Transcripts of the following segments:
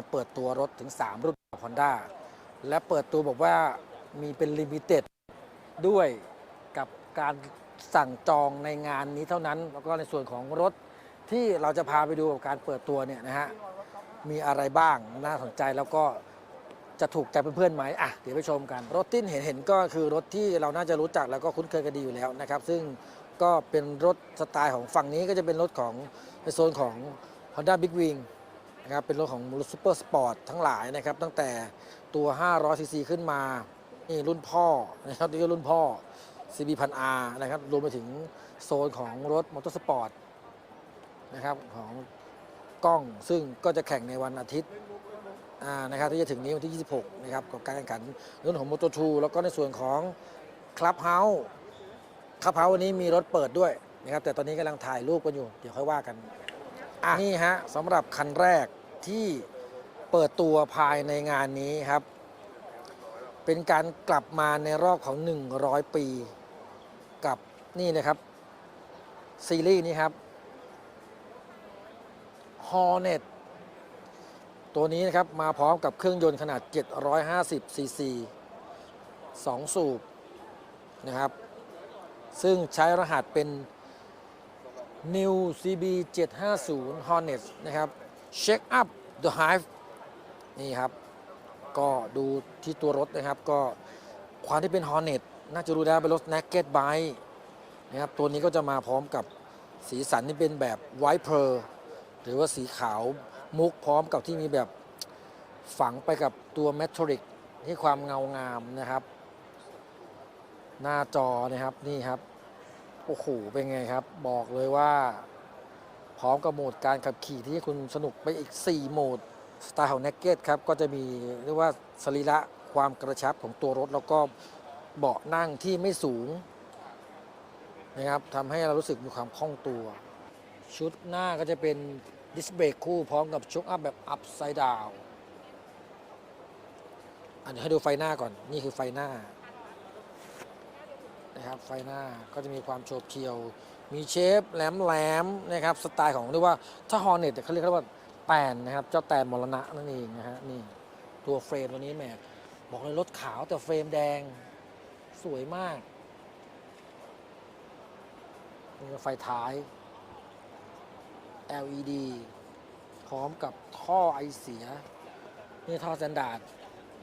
การเปิดตัวรถถึง 3 รุ่นของ Honda และเปิดตัวบอกว่ามีเป็นลิมิเต็ดด้วยกับการสั่งจองในงานนี้เท่านั้น แล้วก็ในส่วนของรถที่เราจะพาไปดูกับการเปิดตัวเนี่ยนะฮะ มีอะไรบ้างน่าสนใจแล้วก็จะถูกใจเพื่อนๆไหมอะ เดี๋ยวไปชมกัน รถที่เห็นเห็นก็คือรถที่เราน่าจะรู้จักแล้วก็คุ้นเคยกันดีอยู่แล้วนะครับ ซึ่งก็เป็นรถสไตล์ของฝั่งนี้ก็จะเป็นรถของในโซนของ Honda Big Wing นะครับเป็นรถของรถซูเปอร์สปอร์ตทั้งหลายนะครับ ตั้งแต่ตัว 500ซีซีขึ้นมา นี่รุ่นพ่อนะครับนี่ก็รุ่นพ่อ CB 1 0 0 R นะครับรวมไปถึงโซนของรถมอเตอร์สปอร์ตนะครับของกล้องซึ่งก็จะแข่งในวันอาทิตย์นะครับที่จะถึงนี้วันที่ 26 นะครับกับการแข่งขันรื่องของม o ต o ทูแล้วก็ในส่วนของคลับเฮาส์คลับเฮาส์วันนี้มีรถเปิดด้วยนะครับแต่ตอนนี้กำลังถ่ายรูปกันอยู่ เดี๋ยวค่อยว่ากัน อะนี่ฮะสำหรับคันแรก ที่เปิดตัวภายในงานนี้ครับ เป็นการกลับมาในรอบของ 100 ปี กับนี่นะครับ ซีรีส์นี้ครับ Hornet ตัวนี้นะครับมาพร้อมกับเครื่องยนต์ขนาด 750 ซีซี2สูบนะครับ ซึ่งใช้รหัสเป็น New CB 750 Hornet นะครับ Check up the Hive นี่ครับ ก็ดูที่ตัวรถนะครับ ก็ความที่เป็น Hornet น่าจะรู้แล้เป็นรถ Naked Bike นะครับตัวนี้ก็จะมาพร้อมกับสีสันที่เป็นแบบ White Pearl หรือว่าสีขาวมุกพร้อมกับที่มีแบบฝังไปกับตัวแมทริกที่ความเงางามนะครับ หน้าจอนะครับนี่ครับ โอ้โหเป็นไงครับ บอกเลยว่า พร้อมกับโหมดการขับขี่ที่คุณสนุกไปอีก 4 โหมดสไตล์ของ Naked ครับก็จะมีเรียกว่าสรีระความกระชับของตัวรถ แล้วก็เบาะนั่งที่ไม่สูงนะครับทำให้เรารู้สึกมีความคล่องตัว ชุดหน้าก็จะเป็นดิสเบรกคู่พร้อมกับชุกอัพแบบอัพไซด์ดาวอันนี้ให้ดูไฟหน้าก่อนนี่คือไฟหน้านะครับไฟหน้าก็จะมีความโฉบเฉี่ยว มีเชฟแหลมแหลมนะครับสไตล์ของเรียกว่าถ้าฮอร์เน็ตเขาเรียกว่าแตนนะครับเจ้าแตนมรณะนั่นเองนะฮะนี่ตัวเฟรมตัวนี้แหมบอกเลยรถขาวแต่เฟรมแดงสวยมากนี่ไฟท้าย LED พร้อมกับท่อไอเสีย นี่ท่อสแตนดาร์ด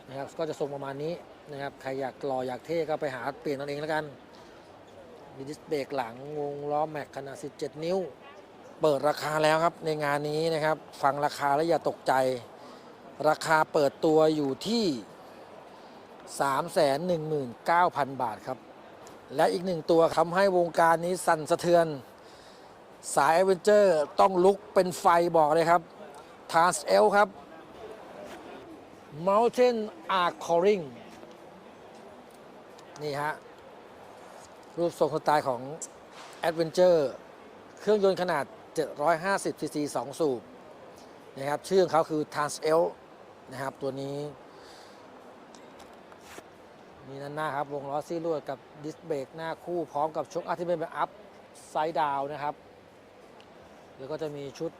นะครับก็จะทรงประมาณนี้นะครับใครอยากหล่ออยากเท่ก็ไปหาเปลี่ยนตนเองแล้วกัน มีดิสเบรกหลังวงล้อแม็กขนาด 17 นิ้ว เปิดราคาแล้วครับในงานนี้นะครับ ฟังราคาแล้วอย่าตกใจ ราคาเปิดตัวอยู่ที่ 319,000 บาทครับ และอีกหนึ่งตัวทำให้วงการนี้สั่นสะเทือน สาย a อเวนเจอร์ต้องลุกเป็นไฟบอกเลยครับ t a s L ครับ Mountain Arc Coring นี่ฮะ รูปทรงสไตล์ของ Adventure เครื่องยนต์ขนาด 750 cc 2สูบนะครับชื่อของเขาคือ t a s L นะครับ ตัวนี้ มีนั่นหน้าครับ วงล้อซี่ลวดกับดิสเบรกหน้าคู่พร้อมกับชกอัพที่เป็นแบบอัพไซด์ดาวนะครับ แล้วก็จะมีชุด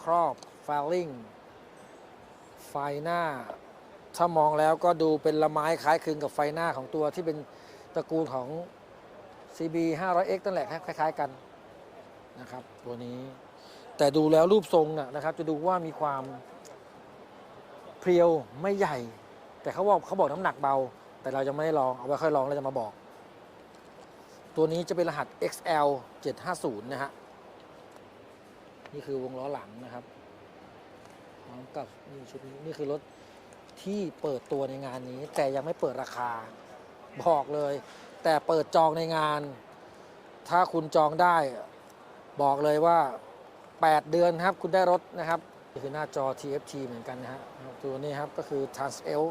ครอบฟาลิงไฟหน้า ถ้ามองแล้วก็ดูเป็นละไม้คล้ายคลึงกับไฟหน้าของตัวที่เป็นตระกูลของ CB 500X นั่นแหละคล้าย ๆ กันนะครับ ตัวนี้ แต่ดูแล้วรูปทรงนะนะครับ จะดูว่ามีความเพรียวไม่ใหญ่ แต่เขาบอกเขาบอกน้ำหนักเบา แต่เรายังไม่ได้ลองเอาไว้ค่อยลองแล้วจะมาบอก ตัวนี้จะเป็นรหัส XL 750 นะฮะนี่คือวงล้อหลังนะครับพร้อมกับนี่ชุดนี้นี่คือรถที่เปิดตัวในงานนี้ แต่ยังไม่เปิดราคาบอกเลย แต่เปิดจองในงาน ถ้าคุณจองได้บอกเลยว่า 8 เดือนครับคุณได้รถนะครับนี่คือหน้าจอ TFT เหมือนกันนะฮะตัวนี้ครับก็คือ Trans L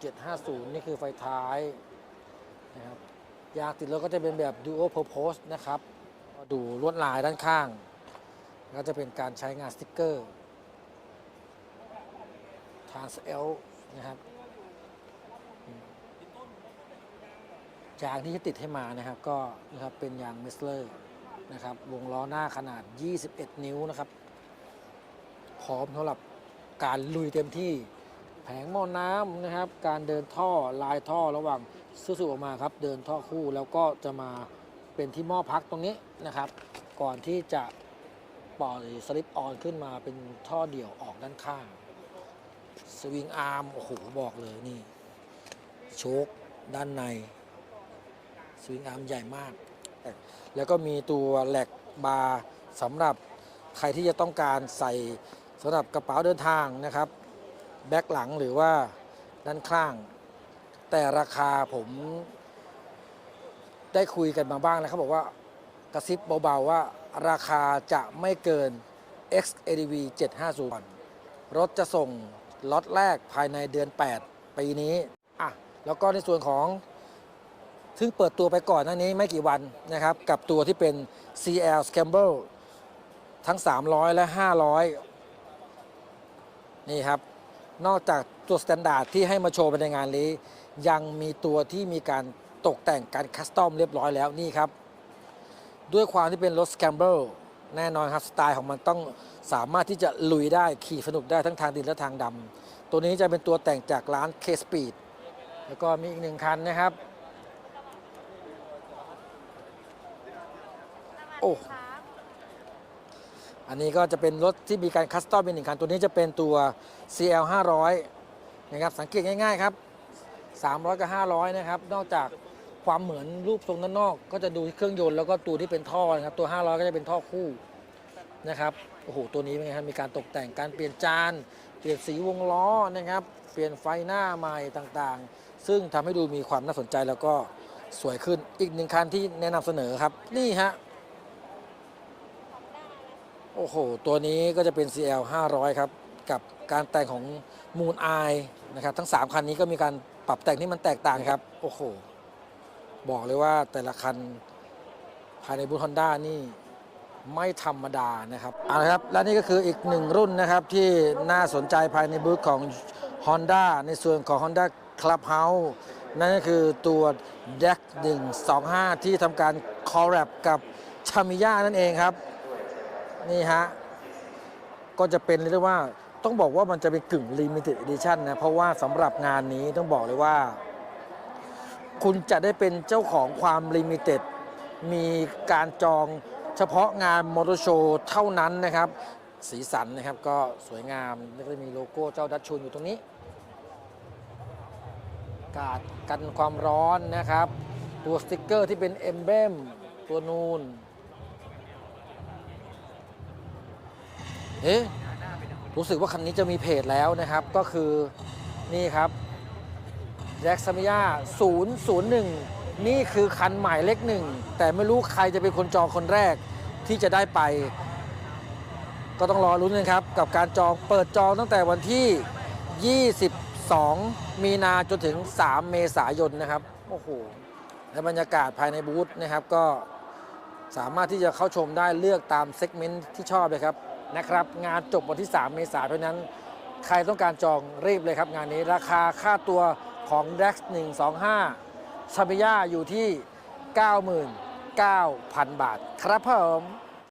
750 นี่คือไฟท้ายนะครับยางติดรถก็จะเป็นแบบ Dual Purpose นะครับดูลวดลายด้านข้าง ก็จะเป็นการใช้งานสติกเกอร์ Trans L นะครับ ยางที่จะติดให้มานะครับก็นะครับเป็นยางเมสเลอร์นะครับวงล้อหน้าขนาด 21 นิ้วนะครับพร้อมสำหรับการลุยเต็มที่แผงหม้อน้ำนะครับ การเดินท่อลายท่อระหว่างซูซูออกมาครับ เดินท่อคู่แล้วก็จะมาเป็นที่หม้อพักตรงนี้นะครับ ก่อนที่จะปล่อยสลิปออนขึ้นมาเป็นท่อเดี่ยวออกด้านข้าง สวิงอาร์มโอ้โหบอกเลยนี่โชคด้านใน สวิงอาร์มใหญ่มาก แล้วก็มีตัวแหลกบาร์สำหรับใครที่จะต้องการใส่สำหรับกระเป๋าเดินทางนะครับ แบ็คหลังหรือว่าด้านข้าง แต่ราคาผมได้คุยกันมาบ้างแล้วเขาบอกว่ากระซิบเบาๆว่าราคาจะไม่เกิน XADV 750 รถจะส่งล็อตแรกภายในเดือน 8 ปีนี้อะแล้วก็ในส่วนของ ซึ่งเปิดตัวไปก่อนหน้านี้ไม่กี่วันนะครับ กับตัวที่เป็น CL Scramble ทั้ง 300 และ 500 นี่ครับ นอกจากตัวสแตนดาร์ดที่ให้มาโชว์ในงานนี้ ยังมีตัวที่มีการตกแต่งการคัสตอมเรียบร้อยแล้วนี่ครับ ด้วยความที่เป็นรถ Scramble แน่นอนครับ สไตล์ของมันต้องสามารถที่จะลุยได้ขี่สนุกได้ทั้งทางดินและทางดำตัวนี้จะเป็นตัวแต่งจากร้าน K Speed แล้วก็มีอีกหนึ่งคันนะครับ โอ้อันนี้ก็จะเป็นรถที่มีการคัสตอมเป็นหนึ่งคัน ตัวนี้จะเป็นตัว CL 500นะครับ สังเกตง่ายๆครับ 300 กับ 500 นะครับ นอกจากความเหมือนรูปทรงด้านนอก ก็จะดูที่เครื่องยนต์แล้วก็ตัวที่เป็นท่อนะครับ ตัว 500 ก็จะเป็นท่อคู่นะครับ โอ้โห ตัวนี้เป็นไงครับ มีการตกแต่ง การเปลี่ยนจาน เปลี่ยนสีวงล้อนะครับ เปลี่ยนไฟหน้าใหม่ต่างๆ ซึ่งทำให้ดูมีความน่าสนใจแล้วก็สวยขึ้น อีกหนึ่งคันที่แนะนำเสนอครับ นี่ฮะ โอ้โห ตัวนี้ก็จะเป็น CL 500 ครับ กับการแต่งของ Moon Eye นะครับ ทั้ง 3 คันนี้ก็มีการปรับแต่งที่มันแตกต่างครับ โอ้โห บอกเลยว่าแต่ละคันภายในบูธฮอนด้านี่ไม่ธรรมดานะครับเอาละครับ และนี่ก็คืออีกหนึ่งรุ่นนะครับ ที่น่าสนใจภายในบูธของ Honda ในส่วนของ Honda Clubhouse นั่นก็คือตัว DEC 125 ที่ทำการคอลแ a บกับชามิยานั่นเองครับ นี่ฮะ ก็จะเป็นเรียกได้ว่าต้องบอกว่ามันจะเป็นกึ่ง limited edition นะ เพราะว่าสำหรับงานนี้ต้องบอกเลยว่า คุณจะได้เป็นเจ้าของความ limited มีการจองเฉพาะงานมอเตอร์โชว์เท่านั้นนะครับ สีสันนะครับก็สวยงามแล้วก็มีโลโก้เจ้าดัชชูนอยู่ตรงนี้ กาดกันความร้อนนะครับ ตัวสติกเกอร์ที่เป็นเอมเบมตัวนูน เอ๊ะรู้สึกว่าคันนี้จะมีเพจแล้วนะครับ ก็คือนี่ครับแจ็คซามิยา001 นี่คือคันหมายเลขหนึ่ง แต่ไม่รู้ใครจะเป็นคนจองคนแรกที่จะได้ไป ก็ต้องรอรุ้นกันครับ กับการจองเปิดจองตั้งแต่วันที่ 22 มีนาจนถึง 3 เมษายนนะครับ โอ้โหและบรรยากาศภายในบูธนะครับก็สามารถที่จะเข้าชมได้เลือกตามเซกเมนต์ที่ชอบเลยครับ นะครับ งานจบวันที่ 3 เมษายนเพราะนั้น ใครต้องการจองรีบเลยครับงานนี้ราคาค่าตัวของ DEX 125 ซาบิยาอยู่ที่ 99,000 บาท ครับผม